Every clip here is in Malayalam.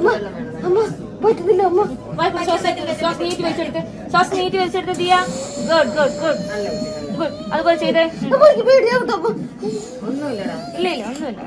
അമ്മ അമ്മ പറ്റുന്നില്ല അമ്മ. ശ്വാസം നീട്ടി വലിച്ചെടുത്ത് ശ്വാസം നീട്ടി വലിച്ചെടുത്ത് Diya good good good good അതുപോലെ ചെയ്തേ. അമ്മ ഇല്ല ഇല്ല ഒന്നുമില്ല.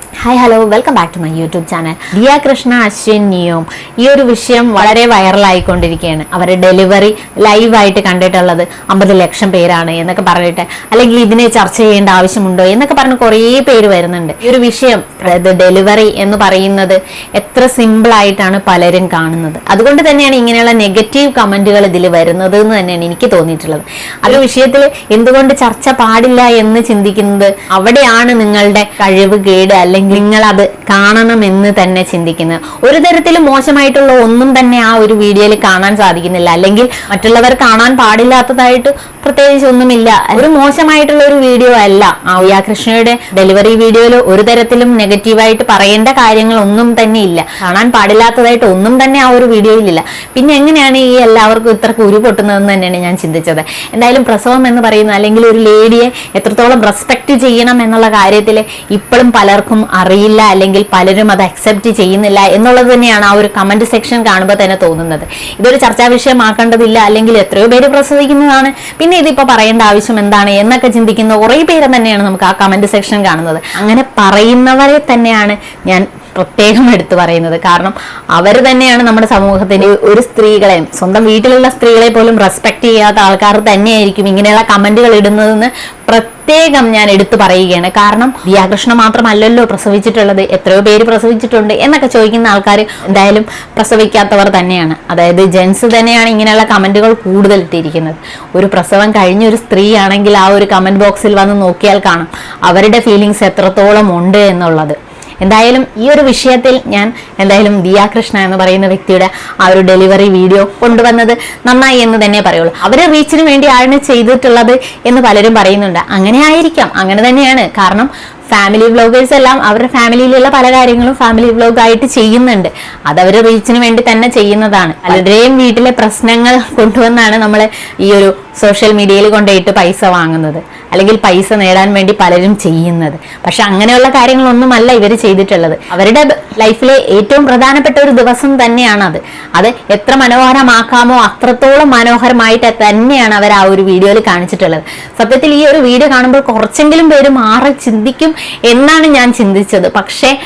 Hi hello welcome back to my YouTube channel Diya Krishna Ashwin NEOM ഈ ഒരു വിഷയം വളരെ വൈറലായിക്കൊണ്ടിരിക്കുകയാണ് അവരെ ഡെലിവറി ലൈവായിട്ട് കണ്ടിട്ടുള്ളത് അമ്പത് ലക്ഷം പേരാണ് എന്നൊക്കെ പറഞ്ഞിട്ട് അല്ലെങ്കിൽ ഇതിനെ ചർച്ച ചെയ്യേണ്ട ആവശ്യമുണ്ടോ എന്നൊക്കെ പറഞ്ഞ് കുറേ പേര് വരുന്നുണ്ട്. ഈ ഒരു വിഷയം അതായത് ഡെലിവറി എന്ന് പറയുന്നത് എത്ര സിമ്പിളായിട്ടാണ് പലരും കാണുന്നത്. അതുകൊണ്ട് തന്നെയാണ് ഇങ്ങനെയുള്ള നെഗറ്റീവ് കമന്റുകൾ ഇതിൽ വരുന്നത് എന്ന് തന്നെയാണ് എനിക്ക് തോന്നിയിട്ടുള്ളത്. അത് വിഷയത്തിൽ എന്തുകൊണ്ട് ചർച്ച പാടില്ല എന്ന് ചിന്തിക്കുന്നത് അവിടെയാണ് നിങ്ങളുടെ കഴിവ് കേട് അല്ലെങ്കിൽ നിങ്ങൾ അത് കാണണമെന്ന് തന്നെ ചിന്തിക്കുന്നത് ഒരു തരത്തിലും മോശമായിട്ടുള്ള ഒന്നും തന്നെ ആ ഒരു വീഡിയോയിൽ കാണാൻ സാധിക്കുന്നില്ല. അല്ലെങ്കിൽ മറ്റുള്ളവർ കാണാൻ പാടില്ലാത്തതായിട്ട് പ്രത്യേകിച്ച് ഒന്നുമില്ല ഒരു മോശമായിട്ടുള്ള ഒരു വീഡിയോ അല്ല. ആ ഉയ്യാ കൃഷ്ണയുടെ ഡെലിവറി വീഡിയോയിൽ ഒരു തരത്തിലും നെഗറ്റീവായിട്ട് പറയേണ്ട കാര്യങ്ങൾ ഒന്നും തന്നെ ഇല്ല. കാണാൻ പാടില്ലാത്തതായിട്ട് ഒന്നും തന്നെ ആ ഒരു വീഡിയോയിലില്ല പിന്നെ എങ്ങനെയാണ് ഈ എല്ലാവർക്കും ഇത്ര കുരു പൊട്ടുന്നതെന്ന് തന്നെയാണ് ഞാൻ ചിന്തിച്ചത്. എന്തായാലും പ്രസവം എന്ന് പറയുന്ന അല്ലെങ്കിൽ ഒരു ലേഡിയെ എത്രത്തോളം റെസ്പെക്ട് ചെയ്യണം എന്നുള്ള കാര്യത്തിൽ ഇപ്പോഴും പലർക്കും അറിയില്ല അല്ലെങ്കിൽ പലരും അത് അക്സെപ്റ്റ് ചെയ്യുന്നില്ല എന്നുള്ളത് തന്നെയാണ് ആ ഒരു കമന്റ് സെക്ഷൻ കാണുമ്പോൾ തന്നെ തോന്നുന്നത്. ഇതൊരു ചർച്ചാ വിഷയമാക്കേണ്ടതില്ല അല്ലെങ്കിൽ എത്രയോ പേര് പ്രസവിക്കുന്നതാണ്. പിന്നെ ഇതിപ്പോ പറയേണ്ട ആവശ്യം എന്താണ് എന്നൊക്കെ ചിന്തിക്കുന്ന കുറേ പേരെ തന്നെയാണ് നമുക്ക് ആ കമന്റ് സെക്ഷൻ കാണുന്നത്. അങ്ങനെ പറയുന്നവരെ തന്നെയാണ് ഞാൻ പ്രത്യേകം എടുത്തു പറയുന്നത്. കാരണം അവർ തന്നെയാണ് നമ്മുടെ സമൂഹത്തിന്റെ ഒരു സ്ത്രീകളെയും സ്വന്തം വീട്ടിലുള്ള സ്ത്രീകളെ പോലും റെസ്പെക്ട് ചെയ്യാത്ത ആൾക്കാർ തന്നെയായിരിക്കും ഇങ്ങനെയുള്ള കമന്റുകൾ ഇടുന്നതെന്ന് പ്രത്യേകം ഞാൻ എടുത്തു പറയുകയാണ്. കാരണം വ്യാകൃഷ്ണ മാത്രമല്ലല്ലോ പ്രസവിച്ചിട്ടുള്ളത് എത്രയോ പേര് പ്രസവിച്ചിട്ടുണ്ട് എന്നൊക്കെ ചോദിക്കുന്ന ആൾക്കാർ എന്തായാലും പ്രസവിക്കാത്തവർ തന്നെയാണ്. അതായത് ജെൻസ് തന്നെയാണ് ഇങ്ങനെയുള്ള കമന്റുകൾ കൂടുതൽ ഇട്ടിരിക്കുന്നത് ഒരു പ്രസവം കഴിഞ്ഞ ഒരു സ്ത്രീ ആണെങ്കിൽ ആ ഒരു കമന്റ് ബോക്സിൽ വന്ന് നോക്കിയാൽ കാണാം അവരുടെ ഫീലിങ്സ് എത്രത്തോളം ഉണ്ട് എന്നുള്ളത്. എന്തായാലും ഈ ഒരു വിഷയത്തിൽ ഞാൻ എന്തായാലും ദിയ കൃഷ്ണ എന്ന് പറയുന്ന വ്യക്തിയുടെ ആ ഒരു ഡെലിവറി വീഡിയോ കൊണ്ടുവന്നത് നന്നായി എന്ന് തന്നെ പറയുള്ളൂ. അവരെ റീച്ചിന് വേണ്ടിയാണ് ചെയ്തിട്ടുള്ളത് എന്ന് പലരും പറയുന്നുണ്ട്. അങ്ങനെ ആയിരിക്കാം. അങ്ങനെ തന്നെയാണ്. കാരണം ഫാമിലി വ്ളോഗേഴ്സ് എല്ലാം അവരുടെ ഫാമിലിയിലുള്ള പല കാര്യങ്ങളും ഫാമിലി വ്ലോഗ് ആയിട്ട് ചെയ്യുന്നുണ്ട്. അത് അവർ റീച്ചിന് വേണ്ടി തന്നെ ചെയ്യുന്നതാണ്. പലരുടെയും വീട്ടിലെ പ്രശ്നങ്ങൾ കൊണ്ടുവന്നാണ് നമ്മൾ ഈ ഒരു സോഷ്യൽ മീഡിയയിൽ കൊണ്ടുപോയിട്ട് പൈസ വാങ്ങുന്നത്. അല്ലെങ്കിൽ പൈസ നേടാൻ വേണ്ടി പലരും ചെയ്യുന്നത്. പക്ഷെ അങ്ങനെയുള്ള കാര്യങ്ങളൊന്നുമല്ല ഇവർ ചെയ്തിട്ടുള്ളത്. അവരുടെ ലൈഫിലെ ഏറ്റവും പ്രധാനപ്പെട്ട ഒരു ദിവസം തന്നെയാണ് അത്. അത് എത്ര മനോഹരമാക്കാമോ അത്രത്തോളം മനോഹരമായിട്ട് തന്നെയാണ് അവർ ആ ഒരു വീഡിയോയിൽ കാണിച്ചിട്ടുള്ളത്. സത്യത്തിൽ ഈ ഒരു വീഡിയോ കാണുമ്പോൾ കുറച്ചെങ്കിലും പേര് മാറി ചിന്തിക്കും എന്നാണ് ഞാൻ ചിന്തിച്ചത്. പക്ഷേ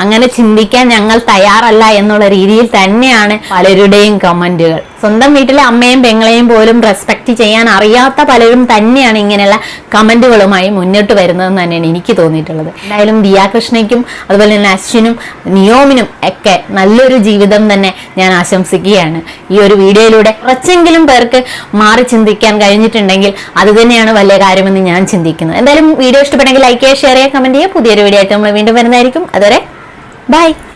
അങ്ങനെ ചിന്തിക്കാൻ ഞങ്ങൾ തയ്യാറല്ല എന്നുള്ള രീതിയിൽ തന്നെയാണ് പലരുടെയും കമന്റുകൾ. സ്വന്തം വീട്ടിലെ അമ്മയും പെങ്ങളെയും പോലും റെസ്പെക്ട് ചെയ്യാൻ അറിയാത്ത പലരും തന്നെയാണ് ഇങ്ങനെയുള്ള കമന്റുകളുമായി മുന്നോട്ട് വരുന്നതെന്ന് തന്നെയാണ് എനിക്ക് തോന്നിയിട്ടുള്ളത്. എന്തായാലും ദിയാകൃഷ്ണയ്ക്കും അതുപോലെ തന്നെ അശ്വിനും നിയോമിനും ഒക്കെ നല്ലൊരു ജീവിതം തന്നെ ഞാൻ ആശംസിക്കുകയാണ്. ഈ ഒരു വീഡിയോയിലൂടെ കുറച്ചെങ്കിലും പേർക്ക് മാറി ചിന്തിക്കാൻ കഴിഞ്ഞിട്ടുണ്ടെങ്കിൽ അത് തന്നെയാണ് വലിയ കാര്യമെന്ന് ഞാൻ ചിന്തിക്കുന്നത്. എന്തായാലും വീഡിയോ ഇഷ്ടപ്പെട്ടെങ്കിൽ ലൈക്ക് ചെയ്യുക ഷെയർ ചെയ്യുക കമന്റ് ചെയ്യുക. പുതിയൊരു വീഡിയോ ആയിട്ട് നമ്മൾ വീണ്ടും വരുന്നതായിരിക്കും. അതുവരെ ബൈ